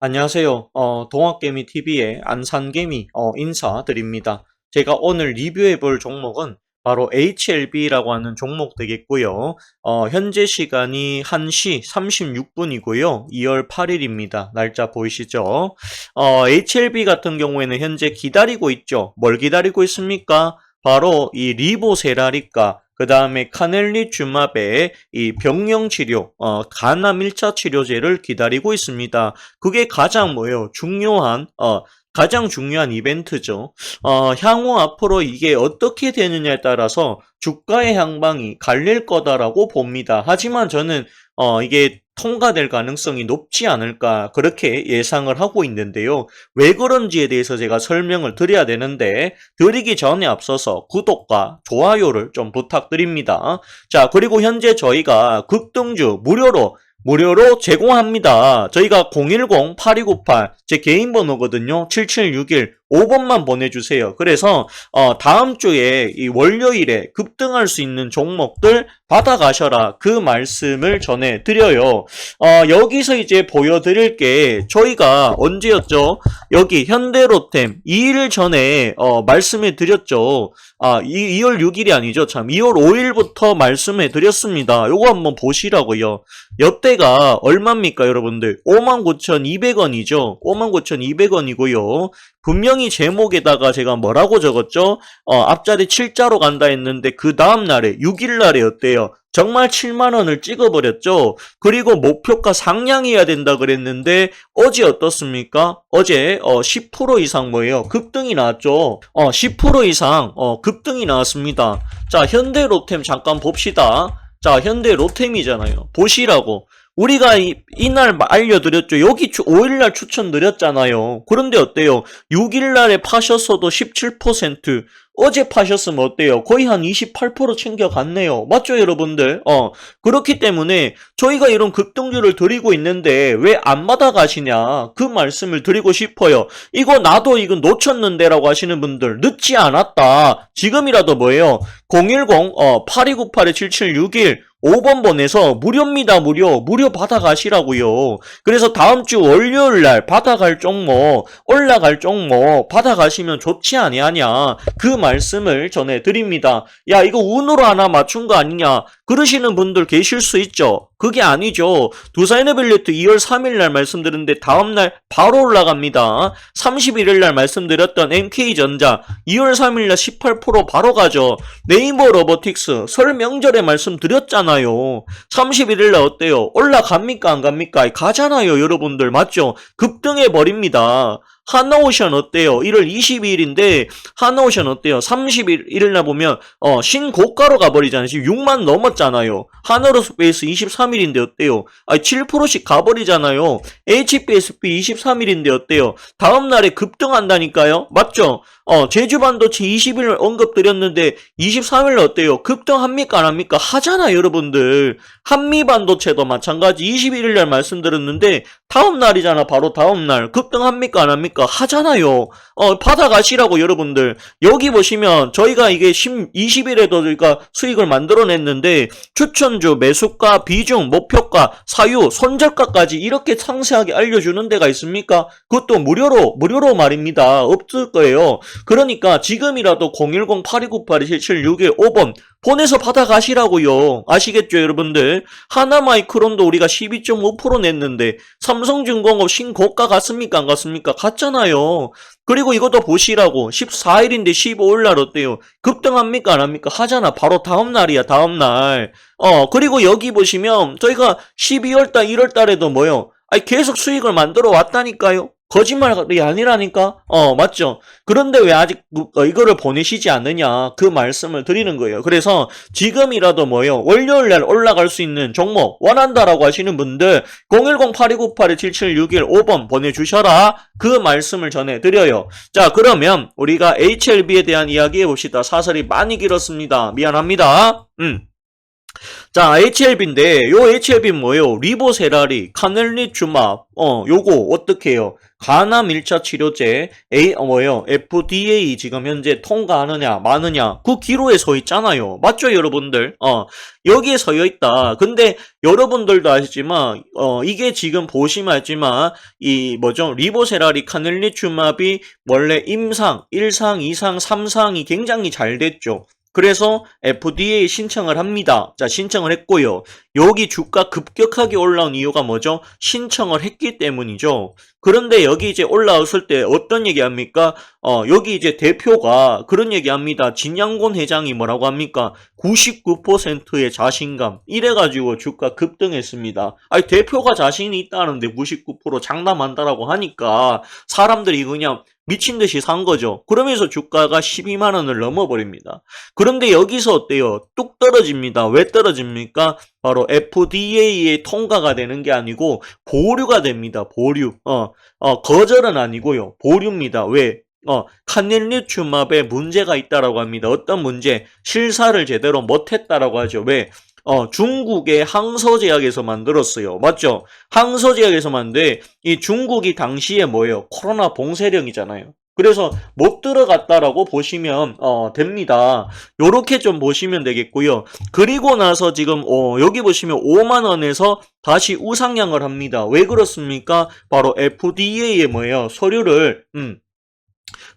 안녕하세요. 어, 동학개미 TV의 안산개미 어, 인사드립니다. 제가 오늘 리뷰해 볼 종목은 바로 HLB라고 하는 종목 되겠고요. 어, 현재 시간이 1시 36분이고요. 2월 8일입니다. 날짜 보이시죠? 어, HLB 같은 경우에는 현재 기다리고 있죠. 뭘 기다리고 있습니까? 바로 이 리보세라리카 그 다음에 카넬리 주마베의 이 병영 치료, 어, 간암 1차 치료제를 기다리고 있습니다. 그게 가장 뭐예요? 중요한, 어, 가장 중요한 이벤트죠. 어, 향후 앞으로 이게 어떻게 되느냐에 따라서 주가의 향방이 갈릴 거다라고 봅니다. 하지만 저는, 어, 이게 통과될 가능성이 높지 않을까, 그렇게 예상을 하고 있는데요. 왜 그런지에 대해서 제가 설명을 드려야 되는데, 드리기 전에 앞서서 구독과 좋아요를 좀 부탁드립니다. 자, 그리고 현재 저희가 급등주 무료로 무료로 제공합니다. 저희가 010-8298 제 개인 번호거든요. 7761 5번만 보내주세요. 그래서 어, 다음 주에 이 월요일에 급등할 수 있는 종목들 받아가셔라 그 말씀을 전해드려요. 어, 여기서 이제 보여드릴 게 저희가 언제였죠? 여기 현대로템 2일 전에 어, 말씀해 드렸죠. 아, 이, 2월 6일이 아니죠. 참 2월 5일부터 말씀해 드렸습니다. 요거 한번 보시라고요. 여태가 얼마입니까, 여러분들? 59,200원이죠. 59,200원이고요. 분명히 제목에다가 제가 뭐라고 적었죠? 어, 앞자리 7자로 간다 했는데 그 다음 날에 6일 날에 어때요? 정말 7만 원을 찍어버렸죠. 그리고 목표가 상향해야 된다 그랬는데 어제 어떻습니까? 어제 어, 10% 이상 뭐예요? 급등이 나왔죠. 어, 10% 이상 어, 급등이 나왔습니다. 자, 현대 로템 잠깐 봅시다. 자, 현대 로템이잖아요. 보시라고. 우리가 이, 이날 알려드렸죠. 여기 5일날 추천드렸잖아요. 그런데 어때요? 6일날에 파셨어도 17%, 어제 파셨으면 어때요? 거의 한 28% 챙겨갔네요. 맞죠, 여러분들? 어, 그렇기 때문에 저희가 이런 급등주를 드리고 있는데 왜 안 받아가시냐? 그 말씀을 드리고 싶어요. 이거 나도 이거 놓쳤는데라고 하시는 분들 늦지 않았다. 지금이라도 뭐예요? 010, 어, 8298-7761 5번 번에서 무료입니다, 무료. 무료 받아가시라고요. 그래서 다음 주 월요일 날 받아갈 종목, 올라갈 종목 받아가시면 좋지 아니하냐. 그 말씀을 전해드립니다. 야, 이거 운으로 하나 맞춘 거 아니냐. 그러시는 분들 계실 수 있죠. 그게 아니죠. 두사이너빌리트 2월 3일 날 말씀드렸는데 다음 날 바로 올라갑니다. 31일 날 말씀드렸던 MK전자 2월 3일 날 18% 바로 가죠. 네이버 로보틱스 설 명절에 말씀드렸잖아요. 31일 날 어때요? 올라갑니까 안 갑니까? 가잖아요, 여러분들. 맞죠? 급등해 버립니다. 하나오션 어때요? 1월 22일인데 하나오션 어때요? 31일 날 보면 어 신고가로 가버리잖아요. 지금 6만 넘었잖아요. 하나로스페이스 23일인데 어때요? 아 7%씩 가버리잖아요. HPSP 23일인데 어때요? 다음 날에 급등한다니까요. 맞죠? 어 제주반도체 20일 언급드렸는데 23일 어때요? 급등합니까 안 합니까? 하잖아 여러분들. 한미반도체도 마찬가지 21일 날 말씀드렸는데 다음 날이잖아. 바로 다음 날 급등합니까 안 합니까? 하잖아요. 어 받아가시라고 여러분들. 여기 보시면 저희가 이게 10, 20일에도 저희가 수익을 만들어냈는데 추천주, 매수가, 비중, 목표가, 사유, 손절가까지 이렇게 상세하게 알려주는 데가 있습니까? 그것도 무료로 무료로 말입니다. 없을 거예요. 그러니까 지금이라도 010-8298-7761 5번 보내서 받아가시라고요. 아시겠죠, 여러분들? 하나마이크론도 우리가 12.5% 냈는데 삼성중공업 신고가 갔습니까? 안 갔습니까? 갔잖아요. 그리고 이것도 보시라고 14일인데 15일 날 어때요? 급등합니까? 안 합니까? 하잖아. 바로 다음 날이야. 다음 날. 어, 그리고 여기 보시면 저희가 12월 달, 1월 달에도 뭐요? 아니 계속 수익을 만들어 왔다니까요. 거짓말이 아니라니까? 어, 맞죠? 그런데 왜 아직 어, 이거를 보내시지 않느냐? 그 말씀을 드리는 거예요. 그래서 지금이라도 뭐요? 월요일 날 올라갈 수 있는 종목 원한다라고 하시는 분들 010-8298-7761 5번 보내주셔라. 그 말씀을 전해드려요. 자, 그러면 우리가 HLB에 대한 이야기 해봅시다. 사설이 많이 길었습니다. 미안합니다. 음. 자, HLB인데, 요 HLB 뭐예요? 리보세라리, 카넬리주맙, 어, 요거 어떻게 해요? 간암 1차 치료제, A, 어, 뭐예요? FDA 지금 현재 통과하느냐, 마느냐, 그 기로에 서 있잖아요. 맞죠, 여러분들? 어, 여기에 서 있다. 근데 여러분들도 아시지만, 어, 이게 지금 보시면 알지만, 이, 뭐죠? 리보세라리, 카넬리주맙이 원래 임상, 1상, 2상, 3상이 굉장히 잘 됐죠. 그래서 FDA 신청을 합니다. 자, 신청을 했고요. 여기 주가 급격하게 올라온 이유가 뭐죠? 신청을 했기 때문이죠. 그런데 여기 이제 올라왔을 때 어떤 얘기 합니까? 어, 여기 이제 대표가 그런 얘기 합니다. 진양곤 회장이 뭐라고 합니까? 99%의 자신감. 이래가지고 주가 급등했습니다. 아니, 대표가 자신이 있다는데 99% 장담한다라고 하니까 사람들이 그냥 미친 듯이 산 거죠. 그러면서 주가가 12만 원을 넘어버립니다. 그런데 여기서 어때요? 뚝 떨어집니다. 왜 떨어집니까? 바로 FDA의 통과가 되는 게 아니고 보류가 됩니다. 보류. 어, 어, 거절은 아니고요. 보류입니다. 왜? 어, 카넬리춤압에 문제가 있다라고 합니다. 어떤 문제? 실사를 제대로 못했다라고 하죠. 왜? 어, 중국의 항서제약에서 만들었어요. 맞죠? 항서제약에서 만든 이 중국이 당시에 뭐예요? 코로나 봉쇄령이잖아요. 그래서 못 들어갔다라고 보시면 어, 됩니다. 요렇게 좀 보시면 되겠고요. 그리고 나서 지금 어, 여기 보시면 5만 원에서 다시 우상향을 합니다. 왜 그렇습니까? 바로 FDA의 뭐예요? 서류를 음,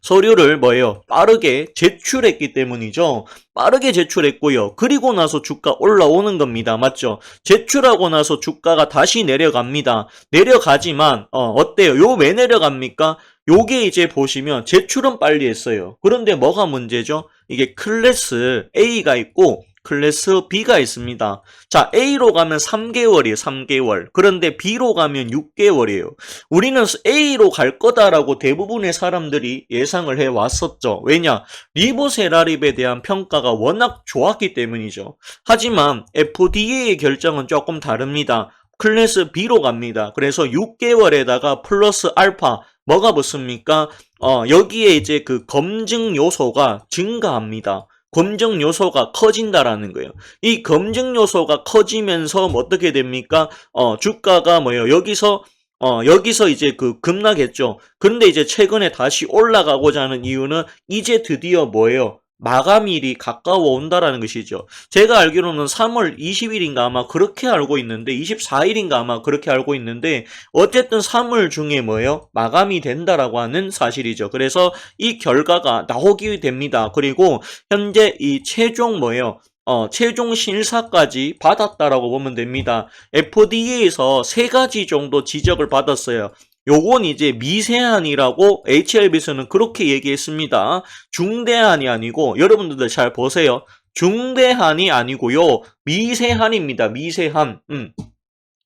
서류를 뭐예요? 빠르게 제출했기 때문이죠. 빠르게 제출했고요. 그리고 나서 주가 올라오는 겁니다. 맞죠? 제출하고 나서 주가가 다시 내려갑니다. 내려가지만 어, 어때요? 요 왜 내려갑니까? 요게 이제 보시면 제출은 빨리 했어요. 그런데 뭐가 문제죠? 이게 클래스 A가 있고 클래스 B가 있습니다. 자, A로 가면 3개월이에요, 3개월. 그런데 B로 가면 6개월이에요. 우리는 A로 갈 거다라고 대부분의 사람들이 예상을 해 왔었죠. 왜냐? 리보세라립에 대한 평가가 워낙 좋았기 때문이죠. 하지만 FDA의 결정은 조금 다릅니다. 클래스 B로 갑니다. 그래서 6개월에다가 플러스 알파 뭐가 붙습니까? 어, 여기에 이제 그 검증 요소가 증가합니다. 검증 요소가 커진다라는 거예요. 이 검증 요소가 커지면서 뭐 어떻게 됩니까? 어, 주가가 뭐예요? 여기서 어, 여기서 이제 그 급락했죠. 그런데 이제 최근에 다시 올라가고자 하는 이유는 이제 드디어 뭐예요? 마감일이 가까워 온다라는 것이죠. 제가 알기로는 3월 20일인가 아마 그렇게 알고 있는데 24일인가 아마 그렇게 알고 있는데 어쨌든 3월 중에 뭐예요? 마감이 된다라고 하는 사실이죠. 그래서 이 결과가 나오게 됩니다. 그리고 현재 이 최종 뭐예요? 어, 최종 심사까지 받았다라고 보면 됩니다. FDA에서 세 가지 정도 지적을 받았어요. 요건 이제 미세한이라고 HLB에서는 그렇게 얘기했습니다. 중대한이 아니고 여러분들도 잘 보세요. 중대한이 아니고요. 미세한입니다. 미세한. 음.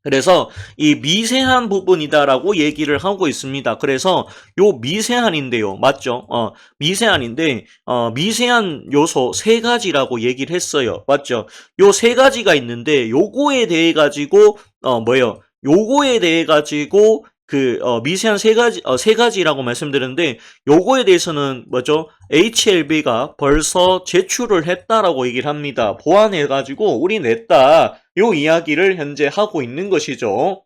그래서 이 미세한 부분이다라고 얘기를 하고 있습니다. 그래서 요 미세한인데요. 맞죠? 어, 미세한인데 어, 미세한 요소 세 가지라고 얘기를 했어요. 맞죠? 요 세 가지가 있는데 요거에 대해 가지고 어 뭐예요? 요거에 대해 가지고 그 어, 미세한 세 가지 어, 세 가지라고 말씀드렸는데 요거에 대해서는 뭐죠? HLB가 벌써 제출을 했다라고 얘기를 합니다. 보완해 가지고 우리 냈다. 요 이야기를 현재 하고 있는 것이죠.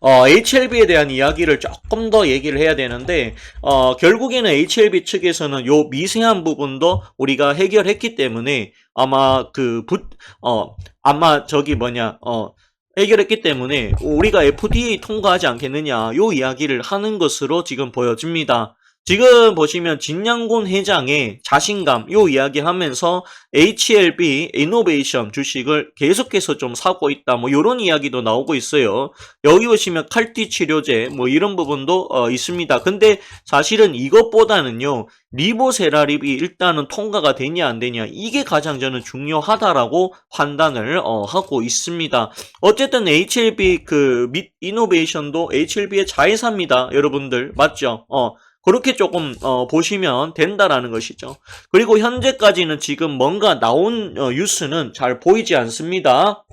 어, HLB에 대한 이야기를 조금 더 얘기를 해야 되는데, 어, 결국에는 HLB 측에서는 요 미세한 부분도 우리가 해결했기 때문에 아마 그, 부, 어, 아마 저기 뭐냐, 어, 해결했기 때문에 우리가 FDA 통과하지 않겠느냐 요 이야기를 하는 것으로 지금 보여집니다. 지금 보시면 진양곤 회장의 자신감 요 이야기 하면서 HLB 이노베이션 주식을 계속해서 좀 사고 있다 뭐 이런 이야기도 나오고 있어요. 여기 보시면 칼티 치료제 뭐 이런 부분도 어, 있습니다. 근데 사실은 이것보다는요 리보세라립이 일단은 통과가 되냐 안 되냐 이게 가장 저는 중요하다라고 판단을 어, 하고 있습니다. 어쨌든 HLB 그밋 이노베이션도 HLB의 자회사입니다. 여러분들 맞죠? 어. 그렇게 조금 어, 보시면 된다라는 것이죠. 그리고 현재까지는 지금 뭔가 나온 어, 뉴스는 잘 보이지 않습니다.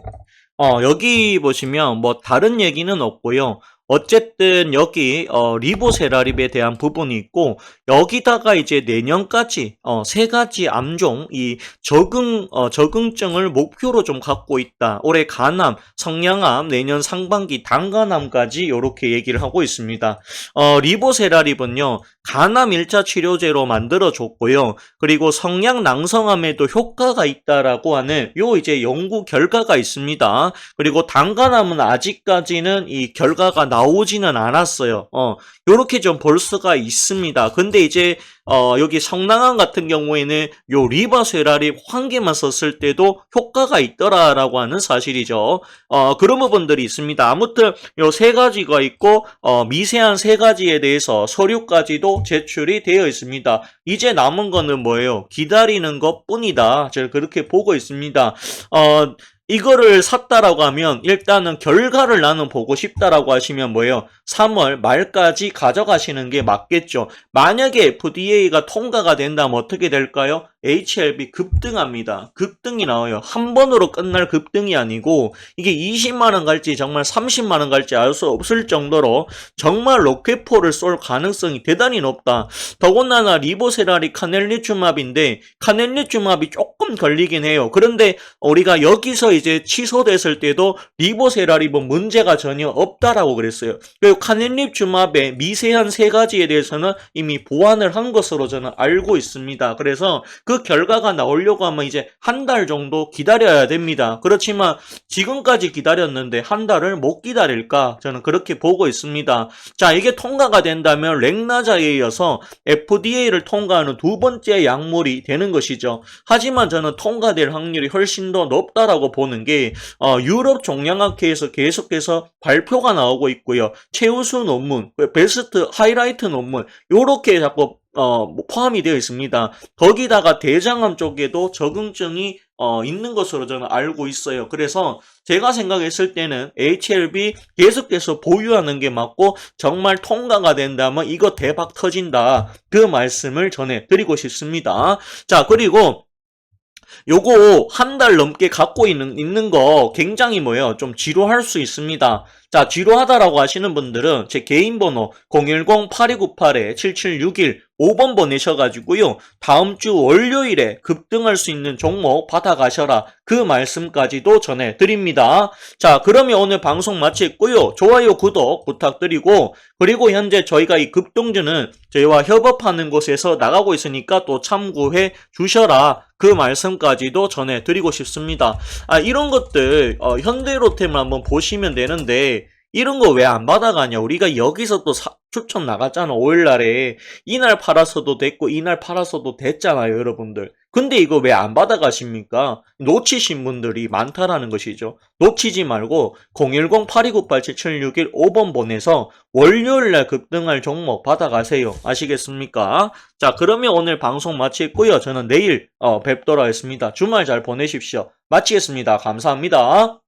어, 여기 보시면 뭐 다른 얘기는 없고요. 어쨌든 여기 어, 리보세라립에 대한 부분이 있고 여기다가 이제 내년까지 어, 세 가지 암종 이 적응 어, 적응증을 목표로 좀 갖고 있다. 올해 간암, 성냥암, 내년 상반기 단간암까지 이렇게 얘기를 하고 있습니다. 어, 리보세라립은요 간암 1차 치료제로 만들어 줬고요. 그리고 성냥 낭성암에도 효과가 있다라고 하는 요 이제 연구 결과가 있습니다. 그리고 단간암은 아직까지는 이 결과가 나오지는 않았어요. 어, 요렇게 좀 볼 수가 있습니다. 근데 이제 어, 여기 성낭암 같은 경우에는 요 리바세라립 한 개만 썼을 때도 효과가 있더라라고 하는 사실이죠. 어, 그런 부분들이 있습니다. 아무튼 요 세 가지가 있고 어, 미세한 세 가지에 대해서 서류까지도 제출이 되어 있습니다. 이제 남은 거는 뭐예요? 기다리는 것 뿐이다. 제가 그렇게 보고 있습니다. 어, 이거를 샀다라고 하면 일단은 결과를 나는 보고 싶다라고 하시면 뭐예요? 3월 말까지 가져가시는 게 맞겠죠. 만약에 FDA가 통과가 된다면 어떻게 될까요? HLB 급등합니다. 급등이 나와요. 한 번으로 끝날 급등이 아니고 이게 20만원 갈지 정말 30만원 갈지 알 수 없을 정도로 정말 로켓포를 쏠 가능성이 대단히 높다. 더군다나 리보세라리 카넬리주맙인데 카넬리주맙이 조금 걸리긴 해요. 그런데 우리가 여기서 이제 취소됐을 때도 리보세라립은 문제가 전혀 없다라고 그랬어요. 그리고 카넬리주맙의 미세한 세 가지에 대해서는 이미 보완을 한 것으로 저는 알고 있습니다. 그래서 그 결과가 나오려고 하면 이제 한 달 정도 기다려야 됩니다. 그렇지만 지금까지 기다렸는데 한 달을 못 기다릴까? 저는 그렇게 보고 있습니다. 자, 이게 통과가 된다면 렉나자에 이어서 FDA를 통과하는 두 번째 약물이 되는 것이죠. 하지만 저는 통과될 확률이 훨씬 더 높다라고 보는 게 어, 유럽 종양학회에서 계속해서 발표가 나오고 있고요. 최우수 논문, 베스트 하이라이트 논문 요렇게 자꾸 어, 뭐 포함이 되어 있습니다. 거기다가 대장암 쪽에도 적응증이 어, 있는 것으로 저는 알고 있어요. 그래서 제가 생각했을 때는 HLB 계속해서 보유하는 게 맞고 정말 통과가 된다면 이거 대박 터진다. 그 말씀을 전해드리고 싶습니다. 자, 그리고 요거 한 달 넘게 갖고 있는, 있는 거 굉장히 뭐예요? 좀 지루할 수 있습니다. 자, 지루하다라고 하시는 분들은 제 개인 번호 010-8298-7761 5번 보내셔가지고요. 다음 주 월요일에 급등할 수 있는 종목 받아가셔라. 그 말씀까지도 전해드립니다. 자, 그러면 오늘 방송 마쳤고요. 좋아요, 구독 부탁드리고, 그리고 현재 저희가 이 급등주는 저희와 협업하는 곳에서 나가고 있으니까 또 참고해 주셔라. 그 말씀까지도 전해드리고 싶습니다. 아, 이런 것들, 어, 현대로템을 한번 보시면 되는데, 이런 거 왜 안 받아가냐? 우리가 여기서 또 사- 추천 나갔잖아. 5일날에. 이날 팔았어도 됐고, 이날 팔았어도 됐잖아요, 여러분들. 근데 이거 왜 안 받아가십니까? 놓치신 분들이 많다라는 것이죠. 놓치지 말고 010-8298-7761 5번 보내서 월요일날 급등할 종목 받아가세요. 아시겠습니까? 자, 그러면 오늘 방송 마치고요. 저는 내일 어, 뵙도록 하겠습니다. 주말 잘 보내십시오. 마치겠습니다. 감사합니다.